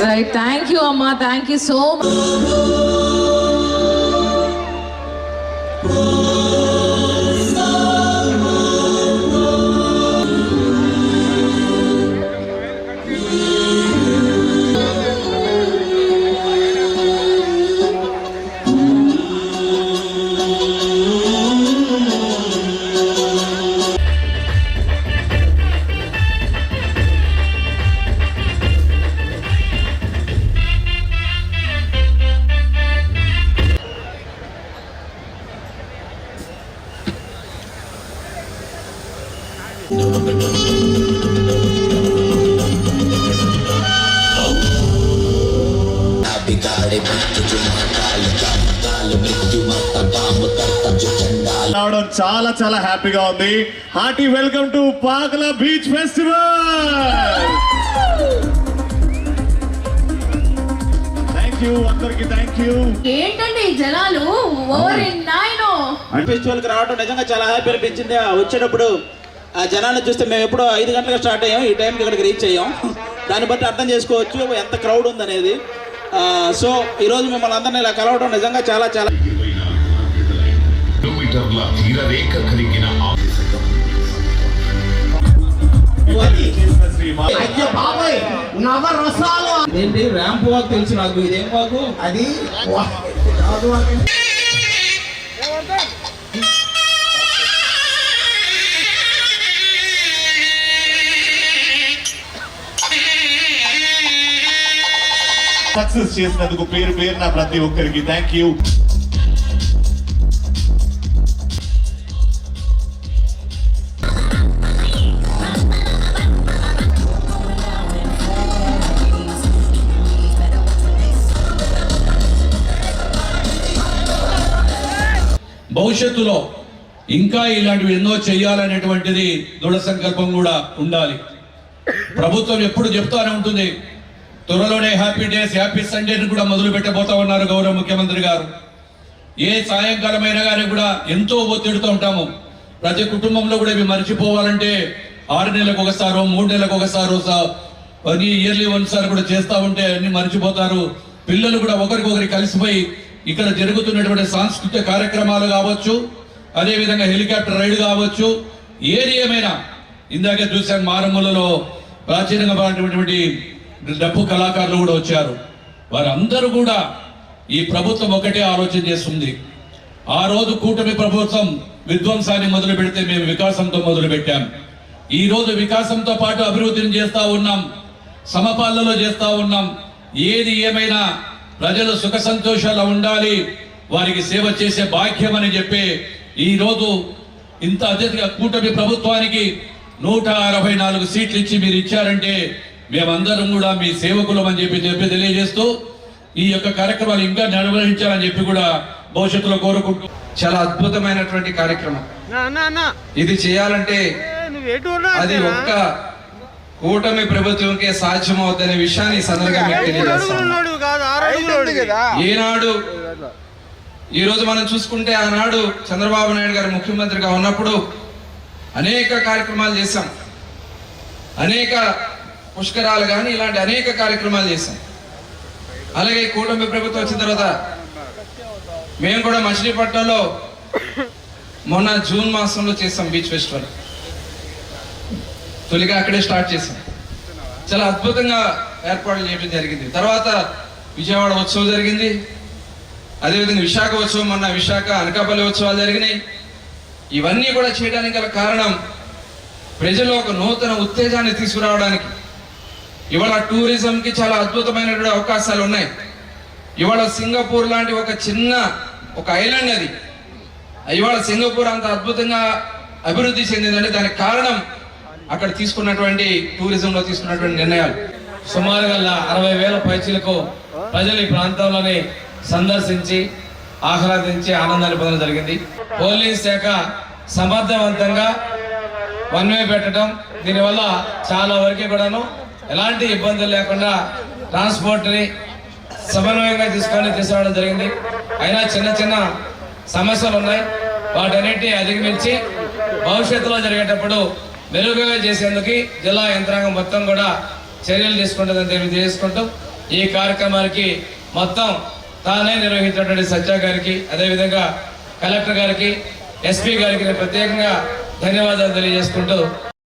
Right, thank you, Amma. Thank you so much. రావడం చాలా చాలా హ్యాపీగా ఉంది. Hearty welcome to Pakala beach festival! Thank you అందరికి థ్యాంక్ యూ ఏంటండి ఈ జనాలు? నాయనో! ఫెస్టివల్కి రావడం నిజంగా చాలా హ్యాపీ అనిపించింది. వచ్చేటప్పుడు ఆ జనాన్ని చూస్తే మేము ఎప్పుడో ఐదు గంటలకు స్టార్ట్ అయ్యాం. ఈ టైంకి ఇక్కడికి రీచ్ అయ్యాం. దాన్ని బట్టి అర్థం చేసుకోవచ్చు ఎంత క్రౌడ్ ఉందనేది. సో ఈరోజు మిమ్మల్ని అందరినీ ఇలా కలవడం నిజంగా చాలా చాలా కిలోమీటర్ల తీరరేఖ కలిగిన ఏంటి ర్యాంప్ వాక్ తెలుసు నాకు ఇదేం వాకు అది సక్సెస్ చేసినందుకు పేరు పేరున ప్రతి ఒక్కరికి థ్యాంక్ యూ భవిష్యత్తులో ఇంకా ఇలాంటివి ఎన్నో చేయాలనేటువంటిది దృఢ సంకల్పం కూడా ఉండాలి. ప్రభుత్వం ఎప్పుడు చెప్తానే ఉంటుంది త్వరలోనే హ్యాపీ డేస్ హ్యాపీ సండేని కూడా మొదలు పెట్టబోతా ఉన్నారు గౌరవ ముఖ్యమంత్రి గారు. ఏ సాయంకాలమైనా కానీ కూడా ఎంతో ఒత్తిడితో ఉంటాము. ప్రతి కుటుంబంలో కూడా ఇవి మర్చిపోవాలంటే ఆరు నెలలకు ఒకసారో మూడు నెలలకు ఒకసారో సా- ఇయర్లీ వన్సారి కూడా చేస్తూ ఉంటే అన్ని మర్చిపోతారు. పిల్లలు కూడా ఒకరికొకరికి కలిసిపోయి ఇక్కడ జరుగుతున్నటువంటి సాంస్కృతిక కార్యక్రమాలు కావచ్చు అదేవిధంగా హెలికాప్టర్ రైడ్ కావచ్చు ఏది ఏమైనా. ఇందాకే చూశాను మారుమూలలో ప్రాచీనంగా డప్పు కళాకారులు కూడా వచ్చారు. వారందరూ కూడా ఈ ప్రభుత్వం ఒకటే ఆలోచన చేస్తుంది. ఆ రోజు కూటమి ప్రభుత్వం విధ్వంసాన్ని మొదలు పెడితే మేము వికాసంతో మొదలు పెట్టాం. ఈ రోజు వికాసంతో పాటు అభివృద్ధిని చేస్తూ ఉన్నాం. సమపాలనలో చేస్తూ ఉన్నాం. ఏది ఏమైనా ప్రజలు సుఖ సంతోషాలు ఉండాలి వారికి సేవ చేసే భాగ్యం అని చెప్పి ఈరోజు ఇంత అత్యధిక కూటమి ప్రభుత్వానికి నూట అరవై నాలుగు సీట్లు ఇచ్చి మీరు ఇచ్చారంటే మేమందరం కూడా మీ సేవకులం అని చెప్పి చెప్పి తెలియజేస్తూ ఈ యొక్క కార్యక్రమాలు ఇంకా నిర్వహించాలని చెప్పి కూడా భవిష్యత్తులో కోరుకుంటూ చాలా అద్భుతమైనటువంటి కార్యక్రమం. ఇది చేయాలంటే అది ఒక్క కూటమి ప్రభుత్వంకే సాధ్యమవుద్దనే విషయాన్ని ఈ సందర్భంగా మీకు తెలియజేస్తాను. ఏనాడు ఈ రోజు మనం చూసుకుంటే ఆనాడు చంద్రబాబు నాయుడు గారు ముఖ్యమంత్రిగా ఉన్నప్పుడు అనేక కార్యక్రమాలు చేశాం. అనేక పుష్కరాలు కానీ ఇలాంటి అనేక కార్యక్రమాలు చేశాం. అలాగే ఈ కూటమి ప్రభుత్వం వచ్చిన తర్వాత మేము కూడా మచిలీపట్నంలో మొన్న జూన్ మాసంలో చేసాం బీచ్ ఫెస్టివల్. తొలిగా అక్కడే స్టార్ట్ చేసాం చాలా అద్భుతంగా ఏర్పాట్లు చేయడం జరిగింది. తర్వాత విజయవాడ ఉత్సవం జరిగింది. అదేవిధంగా విశాఖ ఉత్సవం మొన్న విశాఖ అనకాపల్లి ఉత్సవాలు జరిగినాయి. ఇవన్నీ కూడా చేయడానికి గల కారణం ప్రజల్లో ఒక నూతన ఉత్తేజాన్ని తీసుకురావడానికి ఇవాళ టూరిజంకి చాలా అద్భుతమైనటువంటి అవకాశాలు ఉన్నాయి. ఇవాళ సింగపూర్ లాంటి ఒక చిన్న ఒక ఐలాండ్ అది. ఇవాళ సింగపూర్ అంత అద్భుతంగా అభివృద్ధి చెందిందంటే దానికి కారణం అక్కడ తీసుకున్నటువంటి టూరిజంలో తీసుకున్నటువంటి నిర్ణయాలు. సుమారుగా అరవై వేల పైచీలకు ప్రజలు ఈ ప్రాంతంలోని సందర్శించి ఆహ్లాదించి ఆనందాన్ని పొందడం జరిగింది. పోలీస్ శాఖ సమర్థవంతంగా వన్ వే పెట్టడం దీనివల్ల చాలా వరకు కూడాను ఎలాంటి ఇబ్బందులు లేకుండా ట్రాన్స్పోర్ట్ని సమన్వయంగా తీసుకొని తీసుకురావడం జరిగింది. అయినా చిన్న చిన్న సమస్యలు ఉన్నాయి. వాటన్నిటిని అధిగమించి భవిష్యత్తులో జరిగేటప్పుడు మెరుగుగా చేసేందుకు జిల్లా యంత్రాంగం మొత్తం కూడా చర్యలు తీసుకుంటుందని తెలియజేసుకుంటూ ఈ కార్యక్రమానికి మొత్తం తానే నిర్వహించినటువంటి సత్య గారికి అదేవిధంగా కలెక్టర్ గారికి ఎస్పీ గారికి ప్రత్యేకంగా ధన్యవాదాలు తెలియజేసుకుంటూ